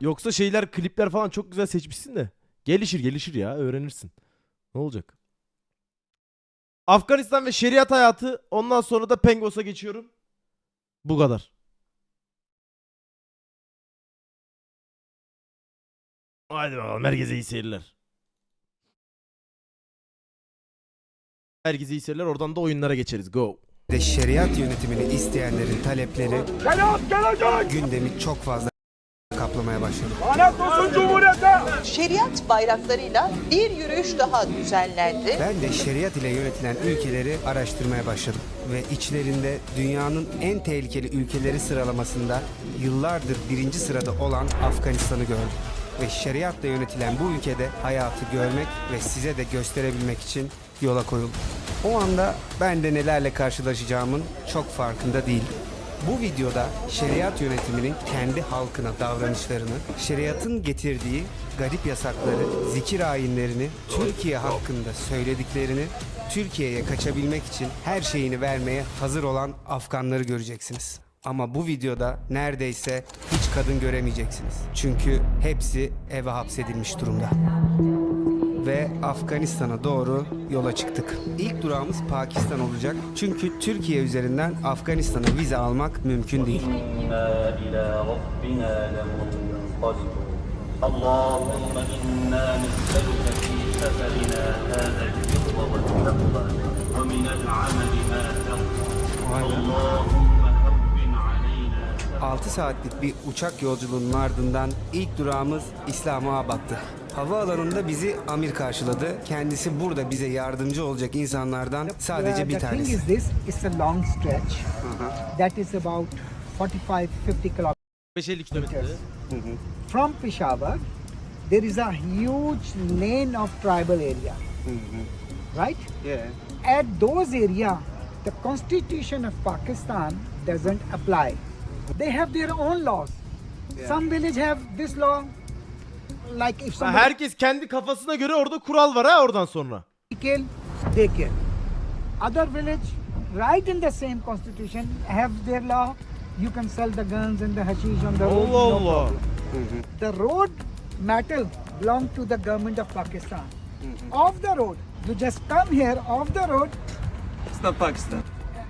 Yoksa şeyler klipler falan çok güzel seçmişsin de. Gelişir gelişir ya öğrenirsin. Ne olacak? Afganistan ve şeriat hayatı ondan sonra da Pengos'a geçiyorum. Bu kadar. Haydi bakalım herkese iyi seyirler. Herkese iyi seyirler oradan da oyunlara geçeriz. Go. de şeriat yönetimini isteyenlerin talepleri gündemi çok fazla kaplamaya başladı. Şeriat bayraklarıyla bir yürüyüş daha düzenlendi. Ben de şeriat ile yönetilen ülkeleri araştırmaya başladım ve içlerinde dünyanın en tehlikeli ülkeleri sıralamasında yıllardır birinci sırada olan Afganistan'ı gördüm. Ve şeriatla yönetilen bu ülkede hayatı görmek ve size de gösterebilmek için yola koyuldum. O anda ben de nelerle karşılaşacağımın çok farkında değildim. Bu videoda şeriat yönetiminin kendi halkına davranışlarını, şeriatın getirdiği garip yasakları, zikir ayinlerini, Türkiye hakkında söylediklerini, Türkiye'ye kaçabilmek için her şeyini vermeye hazır olan Afganları göreceksiniz. Ama bu videoda neredeyse hiç kadın göremeyeceksiniz. Çünkü hepsi eve hapsedilmiş durumda ve Afganistan'a doğru yola çıktık. İlk durağımız Pakistan olacak. Çünkü Türkiye üzerinden Afganistan'a vize almak mümkün değil. إنا إلى ربنا لمنقلبون اللهم إنا نسألك في سفرنا هذا البر والتقوى ومن العمل ما ترضى اللهم هون علينا 6 saatlik bir uçak yolculuğunun ardından ilk durağımız İslamabad'tı. Havaalanında bizi Amir karşıladı. Kendisi burada bize yardımcı olacak insanlardan sadece bir the thing tanesi. is this it's a long stretch. That is about 45 50 kilometers. 550 kilometre. from peshawar there is a huge lane of tribal area. Right? At those area the constitution of pakistan doesn't apply. They have their own laws. Some village have this law like if Ha, somebody herkes kendi kafasına göre orada kural var ha oradan sonra. kill, they kill. Other village, right in the same constitution, have their law. You can sell the guns and the hashish on the road. Allah no Allah. problem. The road metal belong to the government of Pakistan. Off the road, you just come here off the road. It's not Pakistan.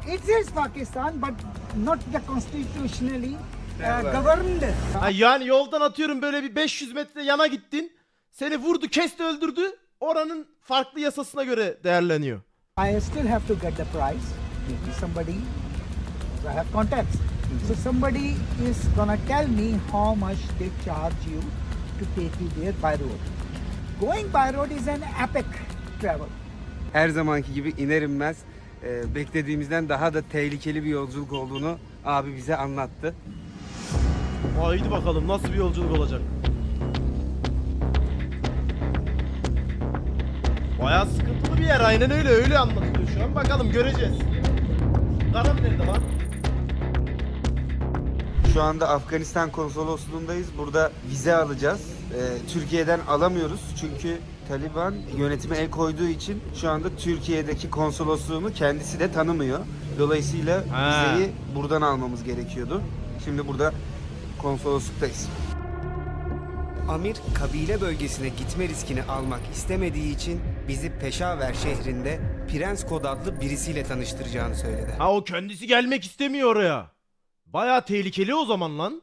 It is Pakistan, but not the constitutionally Ha, yani yoldan atıyorum böyle bir 500 metre yana gittin. Seni vurdu, kesti, öldürdü. Oranın farklı yasasına göre değerleniyor. I still have to get the price. Somebody, I have contacts. So somebody is gonna tell me how much they charge you to take you there by road. Going by road is an epic travel. Her zamanki gibi iner inmez e, beklediğimizden daha da tehlikeli bir yolculuk olduğunu abi bize anlattı. Haydi bakalım nasıl bir yolculuk olacak. Bayağı sıkıntılı bir yer aynen öyle öyle anlatılıyor şu an. Bakalım göreceğiz. Karam nerede lan? Şu anda Afganistan konsolosluğundayız. Burada vize alacağız. Ee, Türkiye'den alamıyoruz çünkü Taliban yönetime el koyduğu için şu anda Türkiye'deki konsolosluğunu kendisi de tanımıyor. Dolayısıyla Ha. vizeyi buradan almamız gerekiyordu. Şimdi burada konsolosluktayız. Amir kabile bölgesine gitme riskini almak istemediği için bizi Peşaver şehrinde Prens Kod adlı birisiyle tanıştıracağını söyledi. Ha o kendisi gelmek istemiyor oraya. Bayağı tehlikeli o zaman lan.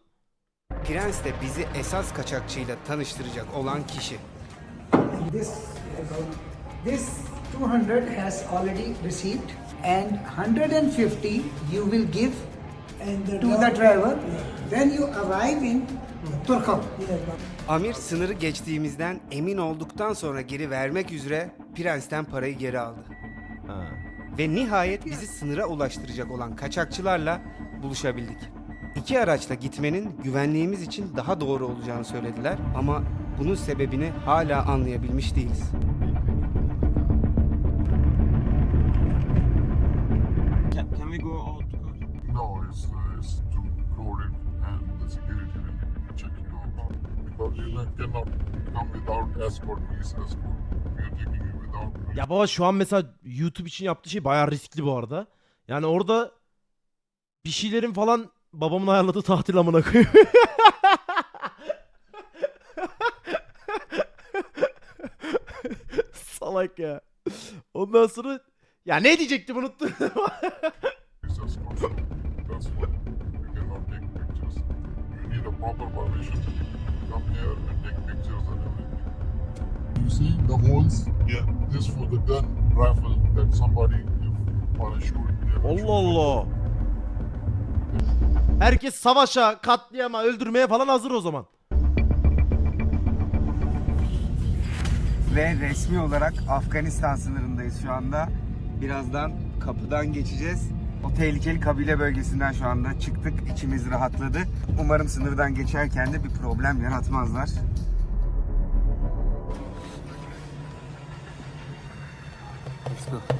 Prens de bizi esas kaçakçıyla tanıştıracak olan kişi. This this 200 has already received and 150 you will give to the driver when you arrive in Turkham. Amir sınırı geçtiğimizden emin olduktan sonra geri vermek üzere Prens'ten parayı geri aldı. Ha. Ve nihayet bizi sınıra ulaştıracak olan kaçakçılarla buluşabildik. İki araçla gitmenin güvenliğimiz için daha doğru olacağını söylediler ama bunun sebebini hala anlayabilmiş değiliz. cannot come without escort, police escort. We are taking you without. Ya baba şu an mesela YouTube için yaptığı şey bayağı riskli bu arada. Yani orada bir şeylerin falan babamın ayarladığı tatil amına koyuyor. Salak ya. Ondan sonra ya ne diyecektim unuttum. That's why you cannot take pictures. You need a proper permission to take come here and take pictures and everything. You see the holes? Yeah. This for the gun raffle that somebody if shoot Allah Allah. Herkes savaşa, katliama, öldürmeye falan hazır o zaman. Ve resmi olarak Afganistan sınırındayız şu anda. Birazdan kapıdan geçeceğiz. O tehlikeli kabile bölgesinden şu anda çıktık. İçimiz rahatladı. Umarım sınırdan geçerken de bir problem yaratmazlar.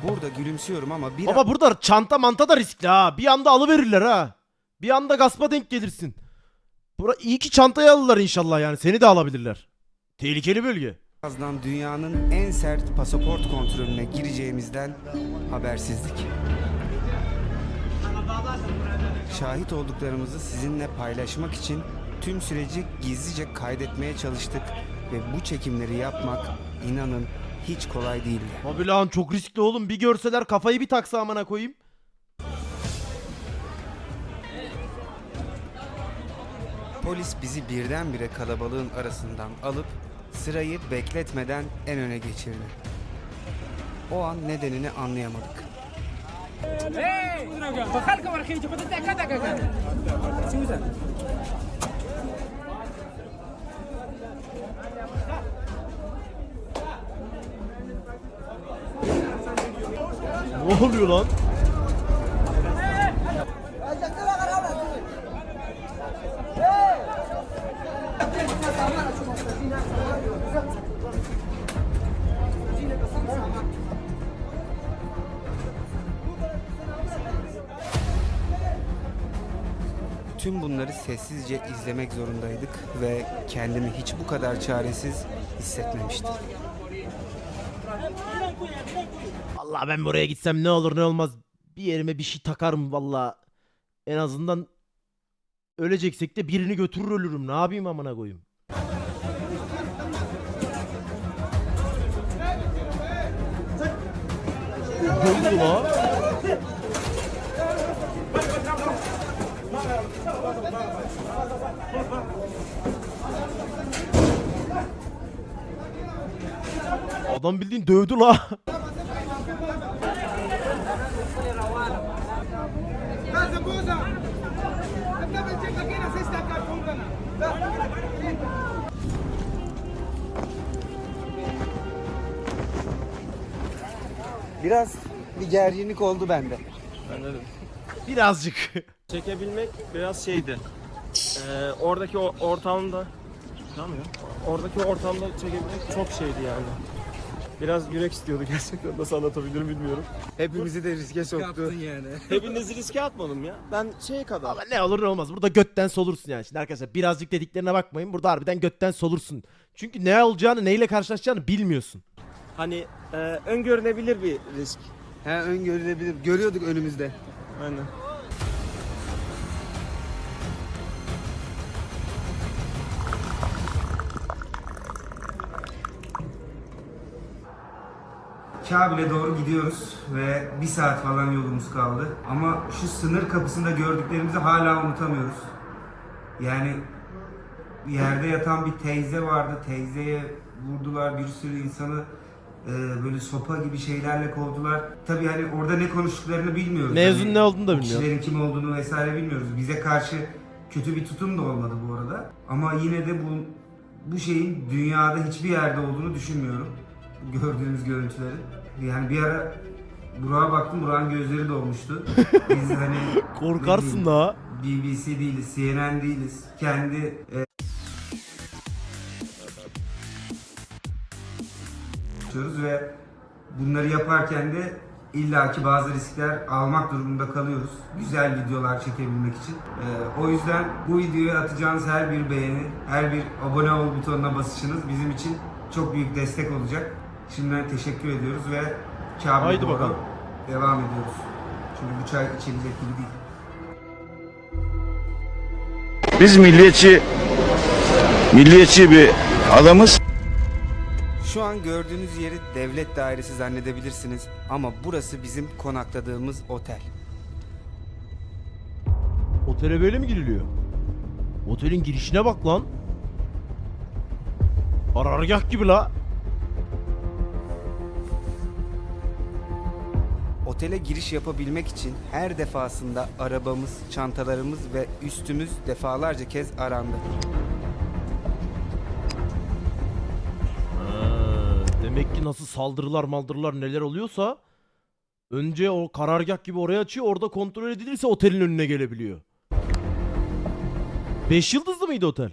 Burada gülümsüyorum ama bir Baba burada çanta manta da riskli ha. Bir anda alıverirler ha. Bir anda gaspa denk gelirsin. Bura iyi ki çantayı alırlar inşallah yani. Seni de alabilirler. Tehlikeli bölge. birazdan dünyanın en sert pasaport kontrolüne gireceğimizden habersizlik. Şahit olduklarımızı sizinle paylaşmak için tüm süreci gizlice kaydetmeye çalıştık ve bu çekimleri yapmak inanın hiç kolay değildi. Abi lan çok riskli oğlum. Bir görseler kafayı bir taksa amına koyayım. Polis bizi birdenbire kalabalığın arasından alıp sırayı bekletmeden en öne geçirdi. O an nedenini anlayamadık. Ne oluyor lan? Tüm bunları sessizce izlemek zorundaydık ve kendimi hiç bu kadar çaresiz hissetmemiştim. Allah ben buraya gitsem ne olur ne olmaz. Bir yerime bir şey takarım valla. En azından öleceksek de birini götürür ölürüm. Ne yapayım amına koyayım? Ne oldu lan? Adam bildiğin dövdü la. Biraz bir gerginlik oldu bende. Birazcık. Çekebilmek biraz şeydi. Ee, oradaki o ortamda Tamam ya. Oradaki ortamda çekebilmek çok şeydi yani. Biraz yürek istiyordu gerçekten. Nasıl anlatabilirim bilmiyorum. Hepimizi de riske soktu. Hepinizi riske atmadım ya. Ben şey kadar. Ama ne olur ne olmaz. Burada götten solursun yani. Şimdi arkadaşlar birazcık dediklerine bakmayın. Burada harbiden götten solursun. Çünkü ne olacağını neyle karşılaşacağını bilmiyorsun. Hani e, öngörülebilir bir risk. He öngörülebilir. Görüyorduk önümüzde. Aynen. Kabil'e doğru gidiyoruz ve bir saat falan yolumuz kaldı. Ama şu sınır kapısında gördüklerimizi hala unutamıyoruz. Yani yerde yatan bir teyze vardı. Teyzeye vurdular bir sürü insanı e, böyle sopa gibi şeylerle kovdular. Tabii hani orada ne konuştuklarını bilmiyoruz. Mevzun Hani ne olduğunu da o bilmiyorum. Kişilerin kim olduğunu vesaire bilmiyoruz. Bize karşı kötü bir tutum da olmadı bu arada. Ama yine de bu bu şeyin dünyada hiçbir yerde olduğunu düşünmüyorum. Bu Gördüğümüz görüntülerin. Yani bir ara Burak'a baktım, Burak'ın gözleri dolmuştu. Biz hani Korkarsın da. BBC değiliz, CNN değiliz. Kendi e, yapıyoruz ve bunları yaparken de illaki bazı riskler almak durumunda kalıyoruz. Güzel videolar çekebilmek için. Ee, o yüzden bu videoya atacağınız her bir beğeni, her bir abone ol butonuna basışınız bizim için çok büyük destek olacak. Şimdiden teşekkür ediyoruz ve Kabe'ye Haydi doğru bakalım. devam ediyoruz. Çünkü bu çay içilecek gibi değil. Biz milliyetçi milliyetçi bir adamız. Şu an gördüğünüz yeri devlet dairesi zannedebilirsiniz ama burası bizim konakladığımız otel. Otele böyle mi giriliyor? Otelin girişine bak lan. Arargah gibi la. Otele giriş yapabilmek için her defasında arabamız, çantalarımız ve üstümüz defalarca kez arandı. Demek ki nasıl saldırılar maldırılar neler oluyorsa önce o karargah gibi oraya açıyor orada kontrol edilirse otelin önüne gelebiliyor. 5 yıldızlı mıydı otel?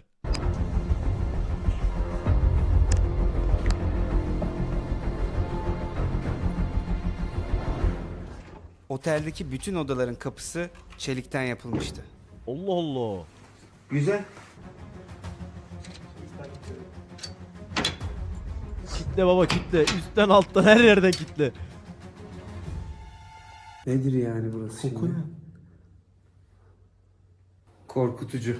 Oteldeki bütün odaların kapısı çelikten yapılmıştı. Allah Allah. Güzel. Kitle baba kitle. Üstten alttan her yerden kitle. Nedir yani burası Koku Korkutucu.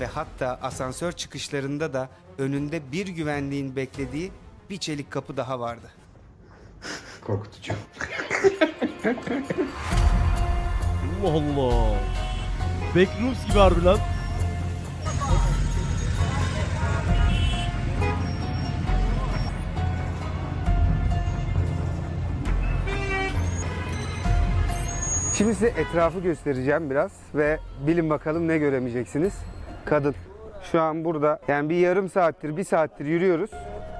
Ve hatta asansör çıkışlarında da önünde bir güvenliğin beklediği bir çelik kapı daha vardı. Korkutucu. Allah Allah. Backrooms gibi harbi lan. Şimdi size etrafı göstereceğim biraz ve bilin bakalım ne göremeyeceksiniz. Kadın. Şu an burada yani bir yarım saattir, bir saattir yürüyoruz.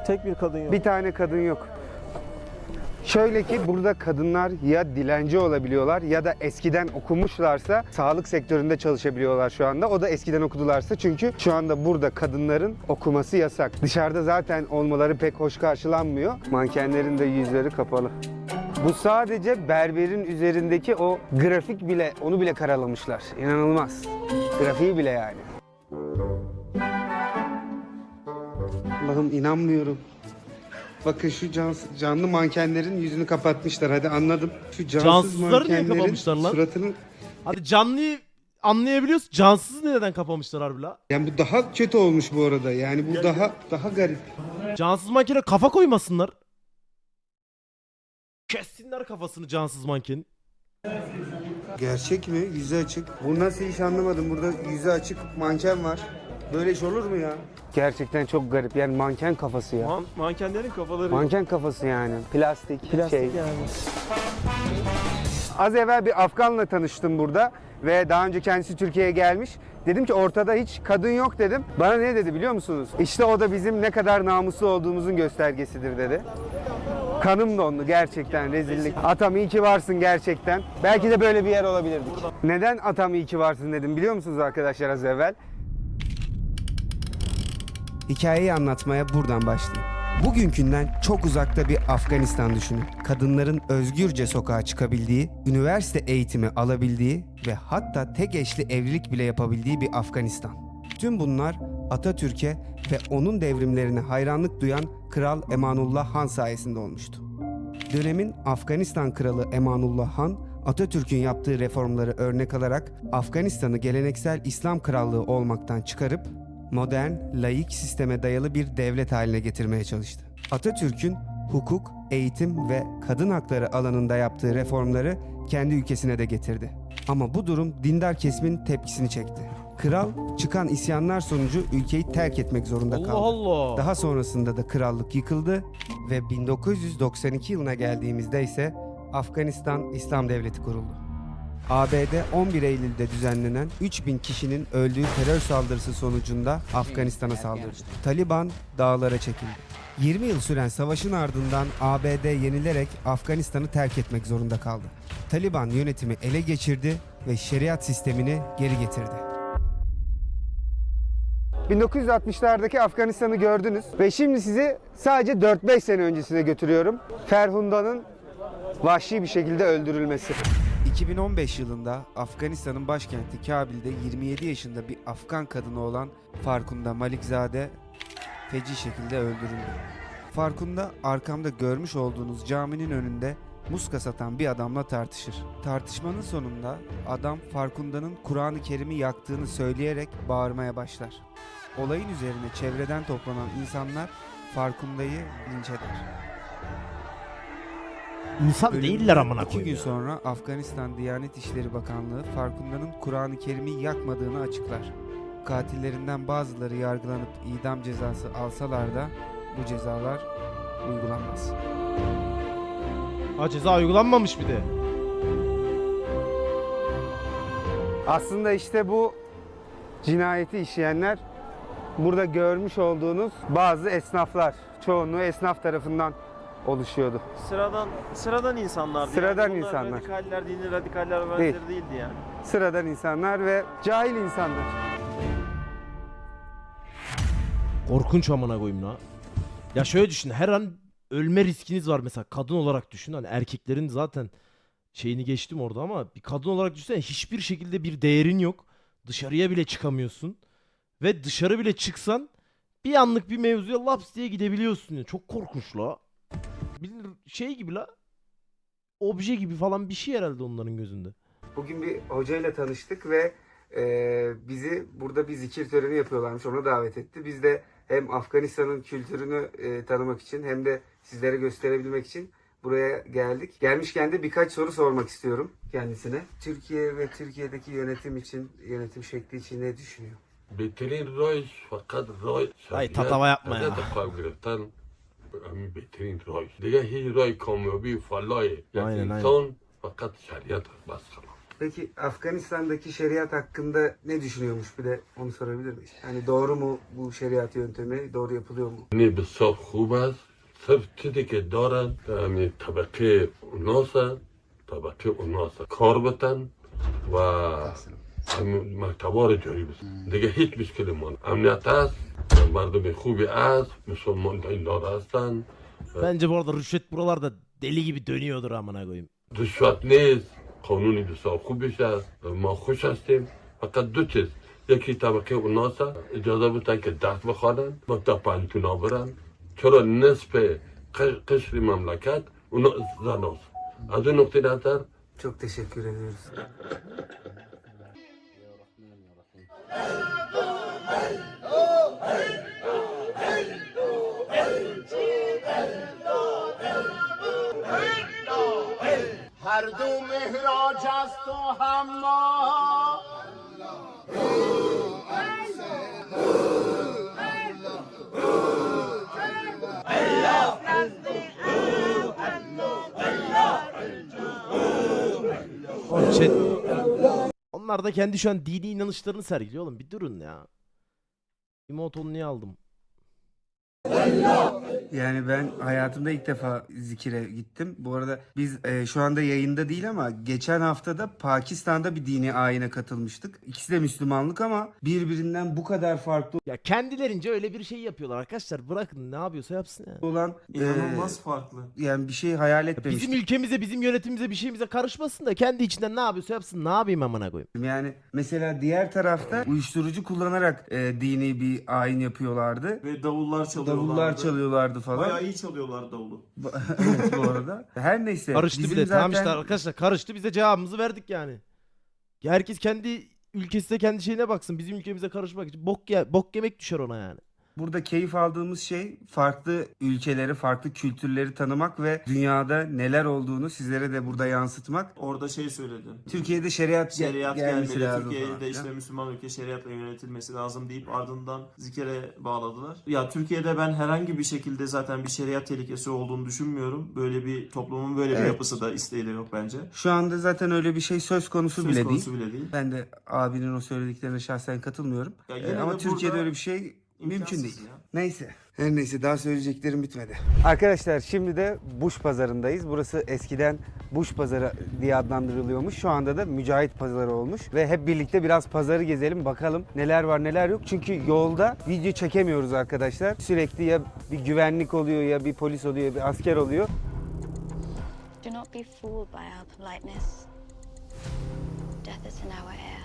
Tek bir kadın yok. Bir tane kadın yok. Şöyle ki burada kadınlar ya dilenci olabiliyorlar ya da eskiden okumuşlarsa sağlık sektöründe çalışabiliyorlar şu anda. O da eskiden okudularsa çünkü şu anda burada kadınların okuması yasak. Dışarıda zaten olmaları pek hoş karşılanmıyor. Mankenlerin de yüzleri kapalı. Bu sadece berberin üzerindeki o grafik bile onu bile karalamışlar. İnanılmaz. Grafiği bile yani. Allah'ım inanmıyorum. Bakın şu cans- canlı mankenlerin yüzünü kapatmışlar. Hadi anladım. Şu cansız Cansızları niye mankenlerin kapamışlar lan? suratının... Hadi canlıyı anlayabiliyoruz. Cansız neden kapamışlar harbi la? Yani bu daha kötü olmuş bu arada. Yani bu daha daha garip. Cansız mankene kafa koymasınlar. Kessinler kafasını cansız manken. Gerçek mi? Yüzü açık. Bu nasıl iş anlamadım. Burada yüzü açık manken var. Böyle iş olur mu ya? Gerçekten çok garip. Yani manken kafası ya. Man- mankenlerin kafaları yok. Manken kafası yani. Plastik, Plastik şey. yani. Az evvel bir Afganla tanıştım burada ve daha önce kendisi Türkiye'ye gelmiş. Dedim ki ortada hiç kadın yok dedim. Bana ne dedi biliyor musunuz? İşte o da bizim ne kadar namuslu olduğumuzun göstergesidir dedi. Kanım dondu gerçekten rezillik. Atam iyi ki varsın gerçekten. Belki de böyle bir yer olabilirdik. Neden atam iyi ki varsın dedim biliyor musunuz arkadaşlar az evvel? Hikayeyi anlatmaya buradan başlayayım. Bugünkünden çok uzakta bir Afganistan düşünün. Kadınların özgürce sokağa çıkabildiği, üniversite eğitimi alabildiği ve hatta tek eşli evlilik bile yapabildiği bir Afganistan. Tüm bunlar Atatürk'e ve onun devrimlerine hayranlık duyan Kral Emanullah Han sayesinde olmuştu. Dönemin Afganistan kralı Emanullah Han, Atatürk'ün yaptığı reformları örnek alarak Afganistan'ı geleneksel İslam krallığı olmaktan çıkarıp modern, laik sisteme dayalı bir devlet haline getirmeye çalıştı. Atatürk'ün hukuk, eğitim ve kadın hakları alanında yaptığı reformları kendi ülkesine de getirdi. Ama bu durum dindar kesimin tepkisini çekti. Kral çıkan isyanlar sonucu ülkeyi terk etmek zorunda kaldı. Allah Allah. Daha sonrasında da krallık yıkıldı ve 1992 yılına geldiğimizde ise Afganistan İslam Devleti kuruldu. ABD 11 Eylül'de düzenlenen 3000 kişinin öldüğü terör saldırısı sonucunda Afganistan'a saldırdı. Taliban dağlara çekildi. 20 yıl süren savaşın ardından ABD yenilerek Afganistan'ı terk etmek zorunda kaldı. Taliban yönetimi ele geçirdi ve şeriat sistemini geri getirdi. 1960'lardaki Afganistan'ı gördünüz ve şimdi sizi sadece 4-5 sene öncesine götürüyorum. Ferhunda'nın vahşi bir şekilde öldürülmesi. 2015 yılında Afganistan'ın başkenti Kabil'de 27 yaşında bir Afgan kadını olan Farkunda Malikzade feci şekilde öldürüldü. Farkunda arkamda görmüş olduğunuz caminin önünde muska satan bir adamla tartışır. Tartışmanın sonunda adam Farkunda'nın Kur'an-ı Kerim'i yaktığını söyleyerek bağırmaya başlar. olayın üzerine çevreden toplanan insanlar Farkunda'yı linç eder. İnsan Ölümünden değiller amına iki koyayım gün ya. sonra Afganistan Diyanet İşleri Bakanlığı Farkunda'nın Kur'an-ı Kerim'i yakmadığını açıklar. Katillerinden bazıları yargılanıp idam cezası alsalar da bu cezalar uygulanmaz. Ha ceza uygulanmamış bir de. Aslında işte bu cinayeti işleyenler burada görmüş olduğunuz bazı esnaflar. Çoğunluğu esnaf tarafından oluşuyordu. Sıradan sıradan insanlardı. Sıradan yani. Bunlar insanlar. Radikaller, dini radikaller ve benzeri değildi yani. Sıradan insanlar ve cahil insanlar. Korkunç amına koyayım la. Ya şöyle düşün her an ölme riskiniz var mesela kadın olarak düşün. Hani erkeklerin zaten şeyini geçtim orada ama bir kadın olarak düşünsene hiçbir şekilde bir değerin yok. Dışarıya bile çıkamıyorsun. Ve dışarı bile çıksan bir anlık bir mevzuya laps diye gidebiliyorsun. ya. Çok korkunç la. Bilin şey gibi la. Obje gibi falan bir şey herhalde onların gözünde. Bugün bir hocayla tanıştık ve e, bizi burada bir zikir töreni yapıyorlarmış. Ona davet etti. Biz de hem Afganistan'ın kültürünü e, tanımak için hem de sizlere gösterebilmek için buraya geldik. Gelmişken de birkaç soru sormak istiyorum kendisine. Türkiye ve Türkiye'deki yönetim için, yönetim şekli için ne düşünüyor? Bitirin Roy fakat Roy... Ay tatava yapma ya. بهترین راهش دیگه هیچ راه کامیابی و فلاح یک aynen, انسان فقط شریعت بس خلاص Peki Afganistan'daki şeriat hakkında ne düşünüyormuş bir de onu sorabilir miyiz? Hani doğru mu bu şeriat yöntemi? Doğru yapılıyor mu? یعنی بسیار خوب است صرف چیزی که دارن همین طبقه اوناسن طبقه اوناسن کار بتن و همین مکتبا رو جاری بسن دیگه هیچ مشکلی ما امنیت است مردم خوبی است مسلمان اینا هستن Bence bu arada rüşvet buralarda deli gibi dönüyordur amına koyayım. رشوت نیست قانونی بسیار خوبش است ما خوش هستیم فقط دو چیز یکی طبقه اوناس است. اجازه بدن که درس بخوانن مکتب پنجتونا برن چرا نصف قش- قشر مملکت اونا زناست از اون نقطه نظر Çok teşekkür ediyoruz. هر دو مهراج است و هم ما Oğlum chat- Onlar da kendi şu an dini inanışlarını sergiliyor oğlum. Bir durun ya. Emoton'u niye aldım? Yani ben hayatımda ilk defa zikire gittim. Bu arada biz e, şu anda yayında değil ama geçen haftada Pakistan'da bir dini ayine katılmıştık. İkisi de Müslümanlık ama birbirinden bu kadar farklı Ya kendilerince öyle bir şey yapıyorlar arkadaşlar. Bırakın ne yapıyorsa yapsın ya. olan e, İnanılmaz farklı. yani bir şey hayal etmemiştim. Bizim ülkemize, bizim yönetimimize bir şeyimize karışmasın da kendi içinden ne yapıyorsa yapsın. Ne yapayım amına koyayım? Yani mesela diğer tarafta uyuşturucu kullanarak e, dini bir ayin yapıyorlardı. Ve davullar çalıyorlardı. Davullar çalıyorlardı falan. Bayağı iyi çalıyorlar davulu. evet bu arada. Her neyse. Karıştı bizim bile. Tamam zaten- işte arkadaşlar karıştı. Biz de cevabımızı verdik yani. Herkes kendi ülkesine kendi şeyine baksın. Bizim ülkemize karışmak için bok, ye bok yemek düşer ona yani. Burada keyif aldığımız şey farklı ülkeleri, farklı kültürleri tanımak ve dünyada neler olduğunu sizlere de burada yansıtmak. Orada şey söyledi. Türkiye'de şeriat, Şeriat gelmesi gelmeli. lazım Türkiye'de falan işte. Müslüman ülke şeriatla yönetilmesi lazım deyip ardından zikere bağladılar. Ya Türkiye'de ben herhangi bir şekilde zaten bir şeriat tehlikesi olduğunu düşünmüyorum. Böyle bir toplumun böyle bir Evet. yapısı da isteği de yok bence. Şu anda zaten öyle bir şey söz konusu Söz bile konusu değil. bile değil. Ben de abinin o söylediklerine şahsen katılmıyorum. Ya Ee, ama de Türkiye'de burada öyle bir şey mümkün değil. ya. Neyse. Her neyse daha söyleyeceklerim bitmedi. Arkadaşlar şimdi de Buş Pazarı'ndayız. Burası eskiden Buş Pazarı diye adlandırılıyormuş. Şu anda da Mücahit Pazarı olmuş. Ve hep birlikte biraz pazarı gezelim bakalım neler var neler yok. Çünkü yolda video çekemiyoruz arkadaşlar. Sürekli ya bir güvenlik oluyor ya bir polis oluyor ya bir asker oluyor. Do not be fooled by our politeness. Death is in our air.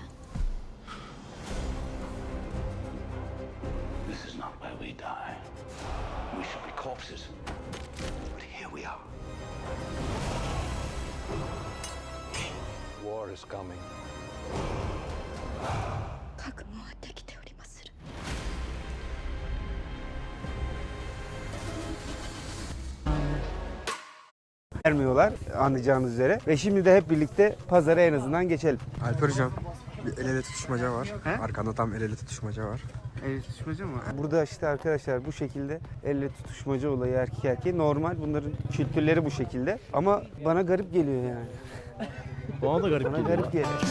This is not where we die. We should be corpses. But here we are. War is coming. 覚悟はできておりまする。vermiyorlar anlayacağınız üzere. Ve şimdi de hep birlikte pazara en azından geçelim. Alper hocam bir el ele tutuşmaca var. He? Arkanda tam el ele tutuşmaca var. El tutuşmacı mı? Burada işte arkadaşlar bu şekilde elle tutuşmacı olayı erkek erkeğe normal. Bunların kültürleri bu şekilde. Ama bana garip geliyor yani. Bana da garip Bana geliyor. garip geliyor.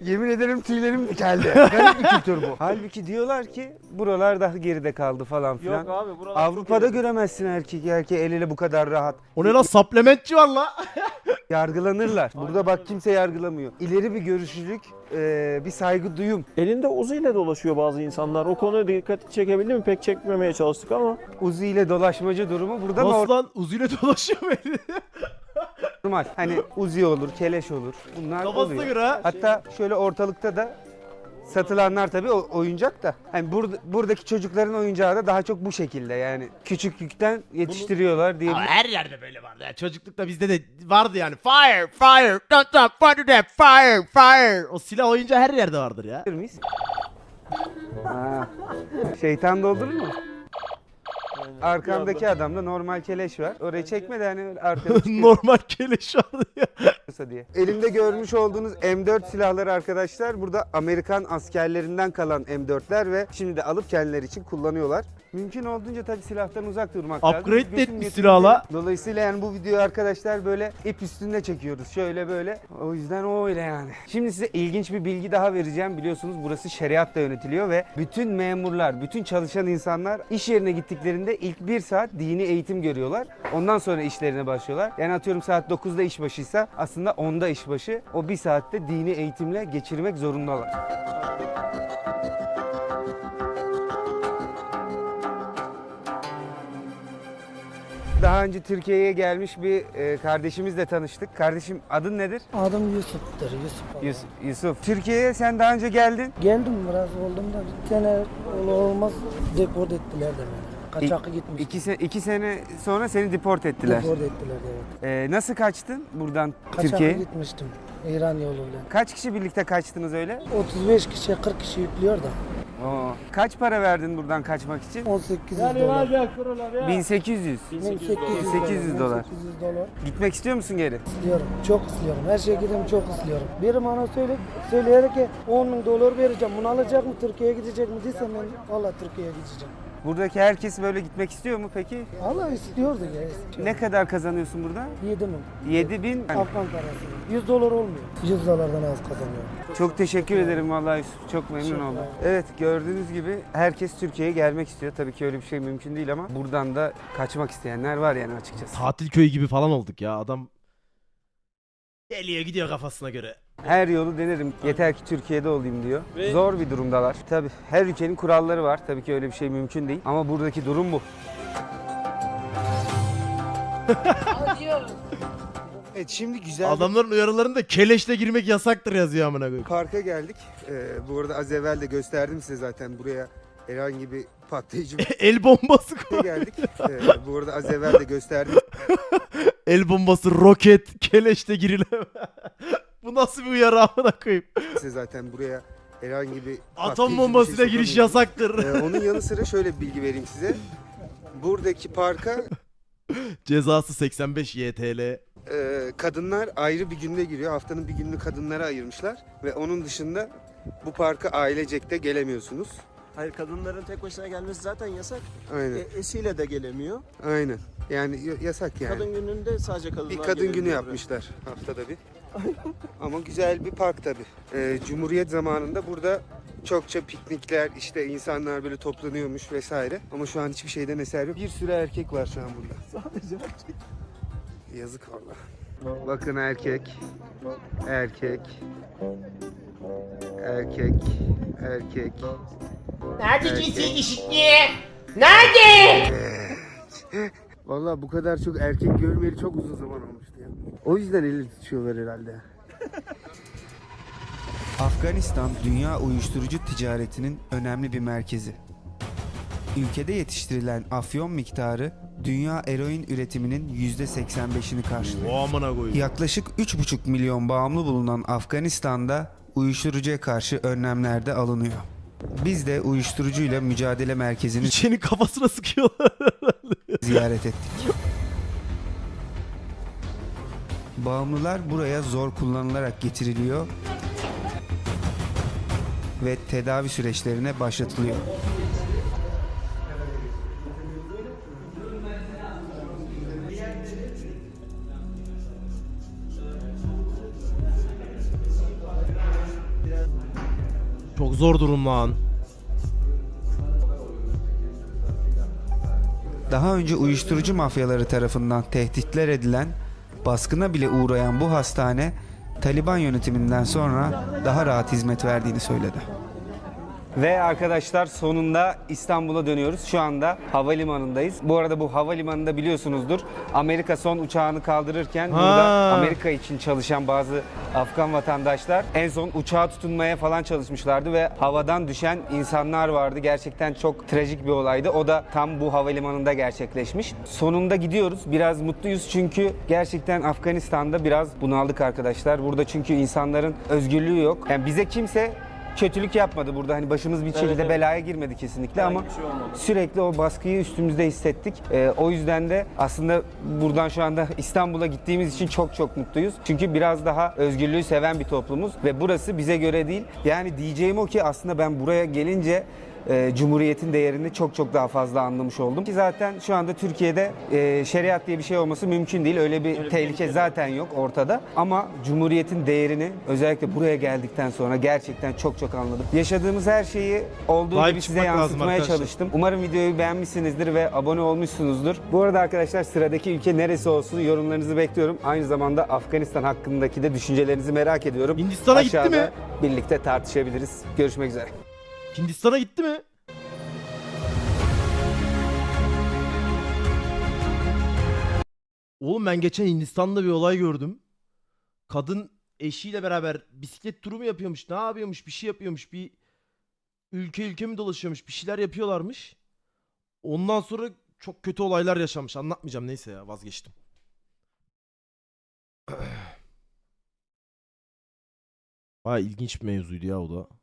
Yemin ederim tüylerim dikeldi. Garip bir kültür bu. Halbuki diyorlar ki buralar daha geride kaldı falan filan. Yok abi buralar Avrupa'da göremezsin erkek erkeğe el ele bu kadar rahat. O ne lan supplementçi var la. Yargılanırlar. Burada bak kimse yargılamıyor. İleri bir görüşlülük, eee, bir saygı duyum. Elinde Uzi ile dolaşıyor bazı insanlar. O konuya dikkat çekebildi mi? Pek çekmemeye çalıştık ama. Uzi ile dolaşmacı durumu burada Nasıl normal. lan? Uzi'yle dolaşıyor beni. Hani Uzi olur, keleş olur. Bunlar Kafasına oluyor. göre ha. Hatta şöyle ortalıkta da satılanlar tabii oyuncak da. Hani burada buradaki çocukların oyuncağı da daha çok bu şekilde yani küçüklükten yetiştiriyorlar diye. Ama her yerde böyle vardı. ya. çocuklukta bizde de vardı yani. Fire, fire, don't stop, fire that, fire, fire. O silah oyuncağı her yerde vardır ya. Bilir miyiz? Ha. Şeytan doldurur mu? Arkamdaki adamda normal keleş var. Orayı çekme de hani öyle arkada çıkıyor. Normal keleş vardı ya. diye. Elimde görmüş olduğunuz M4 silahları arkadaşlar burada Amerikan askerlerinden kalan M4'ler ve şimdi de alıp kendileri için kullanıyorlar. Mümkün olduğunca tabii silahtan uzak durmak lazım. Upgrade etmiş silahla. Dolayısıyla yani bu videoyu arkadaşlar böyle ip üstünde çekiyoruz. Şöyle böyle. O yüzden o öyle yani. Şimdi size ilginç bir bilgi daha vereceğim. Biliyorsunuz burası şeriatla yönetiliyor ve bütün memurlar, bütün çalışan insanlar iş yerine gittiklerinde ilk bir saat dini eğitim görüyorlar. Ondan sonra işlerine başlıyorlar. Yani atıyorum saat 9'da işbaşıysa aslında 10'da işbaşı. O bir saatte dini eğitimle geçirmek zorundalar. Daha önce Türkiye'ye gelmiş bir e, kardeşimizle tanıştık. Kardeşim adın nedir? Adım Yusuf'tur, Yusuf. Yus- Yusuf. Türkiye'ye sen daha önce geldin. Geldim biraz oldum da bir sene olur olmaz deport ettiler de beni. Kaçakı gitmiş. İki, se- iki sene sonra seni deport ettiler. Deport ettiler de evet. E, nasıl kaçtın buradan Kaçakı Türkiye'ye? gitmiştim İran yoluyla. Kaç kişi birlikte kaçtınız öyle? 35 kişi 40 kişi yüklüyor da. Oo. Kaç para verdin buradan kaçmak için? 1800 dolar. 1800. 1800 1800 dolar. 1800 dolar. Gitmek istiyor musun geri? İstiyorum. Çok istiyorum. Her şeye gidiyorum çok istiyorum. Biri bana söyle, söyleyerek ki 10 bin dolar vereceğim. Bunu alacak mı? Türkiye'ye gidecek mi? Desem ben valla Türkiye'ye gideceğim. Buradaki herkes böyle gitmek istiyor mu peki? Valla istiyordu ya. istiyor. Ne kadar kazanıyorsun burada? 7 bin. 7000. Afgan parası. 100 dolar olmuyor. 100 dolardan az kazanıyor. Çok teşekkür ederim vallahi Yusuf. Çok memnun oldum. Evet gördüğünüz gibi herkes Türkiye'ye gelmek istiyor. Tabii ki öyle bir şey mümkün değil ama buradan da kaçmak isteyenler var yani açıkçası. Tatil köyü gibi falan olduk ya. Adam geliyor gidiyor kafasına göre. Her yolu denerim. Yeter ki Türkiye'de olayım diyor. Ve- Zor bir durumdalar. Tabii her ülkenin kuralları var. Tabii ki öyle bir şey mümkün değil. Ama buradaki durum bu. evet şimdi güzel bir Adamların uyarılarında keleşle girmek yasaktır yazıyor amına koyayım. parka geldik. Ee, bu arada az evvel de gösterdim size zaten buraya herhangi bir patlayıcı bir El bombası koy. geldik. Ee, bu arada az evvel de gösterdim El bombası, roket, keleşle girileme. Bu nasıl bir uyarı amına koyayım? size zaten buraya herhangi bir Atom bir bombasıyla şey giriş sokamıyorum. yasaktır. Ee, onun yanı sıra şöyle bir bilgi vereyim size. Buradaki parka Cezası 85 YTL. e, kadınlar ayrı bir günde giriyor. Haftanın bir gününü kadınlara ayırmışlar. Ve onun dışında bu parka ailecek de gelemiyorsunuz. Hayır kadınların tek başına gelmesi zaten yasak. Aynen. E, esiyle de gelemiyor. Aynen. Yani yasak yani. Kadın gününde sadece kadınlar bir kadın günü yapmışlar haftada bir. Ama güzel bir park tabi. Cumhuriyet zamanında burada çokça piknikler işte insanlar böyle toplanıyormuş vesaire. Ama şu an hiçbir şeyden eser yok. Bir sürü erkek var şu an burada. Sadece erkek. Yazık valla. Bakın erkek, erkek, erkek, erkek. Nerede cinsiyet eşitliği? Nerede? Valla bu kadar çok erkek görmeyeli çok uzun zaman olmuştu ya. O yüzden eli tutuyorlar herhalde. Afganistan dünya uyuşturucu ticaretinin önemli bir merkezi. Ülkede yetiştirilen afyon miktarı dünya eroin üretiminin %85'ini karşılıyor. O amına koyayım. Yaklaşık 3,5 milyon bağımlı bulunan Afganistan'da uyuşturucuya karşı önlemler de alınıyor. Biz de uyuşturucuyla mücadele merkezini İçenin kafasına sıkıyorlar. ziyaret ettik. Bağımlılar buraya zor kullanılarak getiriliyor ve tedavi süreçlerine başlatılıyor. Çok zor durum lan. Daha önce uyuşturucu mafyaları tarafından tehditler edilen, baskına bile uğrayan bu hastane Taliban yönetiminden sonra daha rahat hizmet verdiğini söyledi. Ve arkadaşlar sonunda İstanbul'a dönüyoruz. Şu anda havalimanındayız. Bu arada bu havalimanında biliyorsunuzdur. Amerika son uçağını kaldırırken Ha. burada Amerika için çalışan bazı Afgan vatandaşlar en son uçağa tutunmaya falan çalışmışlardı ve havadan düşen insanlar vardı. Gerçekten çok trajik bir olaydı. O da tam bu havalimanında gerçekleşmiş. Sonunda gidiyoruz. Biraz mutluyuz çünkü gerçekten Afganistan'da biraz bunaldık arkadaşlar. Burada çünkü insanların özgürlüğü yok. Yani bize kimse kötülük yapmadı burada. Hani başımız bir şekilde evet. belaya girmedi kesinlikle ama şey olmadı. sürekli o baskıyı üstümüzde hissettik. Ee, o yüzden de aslında buradan şu anda İstanbul'a gittiğimiz için çok çok mutluyuz. Çünkü biraz daha özgürlüğü seven bir toplumuz ve burası bize göre değil. Yani diyeceğim o ki aslında ben buraya gelince e, Cumhuriyet'in değerini çok çok daha fazla anlamış oldum. Ki zaten şu anda Türkiye'de e, şeriat diye bir şey olması mümkün değil. Öyle bir tehlike zaten yok ortada. Ama Cumhuriyet'in değerini özellikle buraya geldikten sonra gerçekten çok çok anladım. Yaşadığımız her şeyi olduğu Live gibi size çıkmak lazım yansıtmaya arkadaşlar. çalıştım. Umarım videoyu beğenmişsinizdir ve abone olmuşsunuzdur. Bu arada arkadaşlar sıradaki ülke neresi olsun yorumlarınızı bekliyorum. Aynı zamanda Afganistan hakkındaki de düşüncelerinizi merak ediyorum. Hindistan'a gitti Aşağıda mi? birlikte tartışabiliriz. Görüşmek üzere. Hindistan'a gitti mi? Oğlum ben geçen Hindistan'da bir olay gördüm. Kadın eşiyle beraber bisiklet turu mu yapıyormuş? Ne yapıyormuş? Bir şey yapıyormuş. Bir ülke ülke mi dolaşıyormuş? Bir şeyler yapıyorlarmış. Ondan sonra çok kötü olaylar yaşanmış. Anlatmayacağım neyse ya vazgeçtim. Baya ilginç bir mevzuydu ya o da.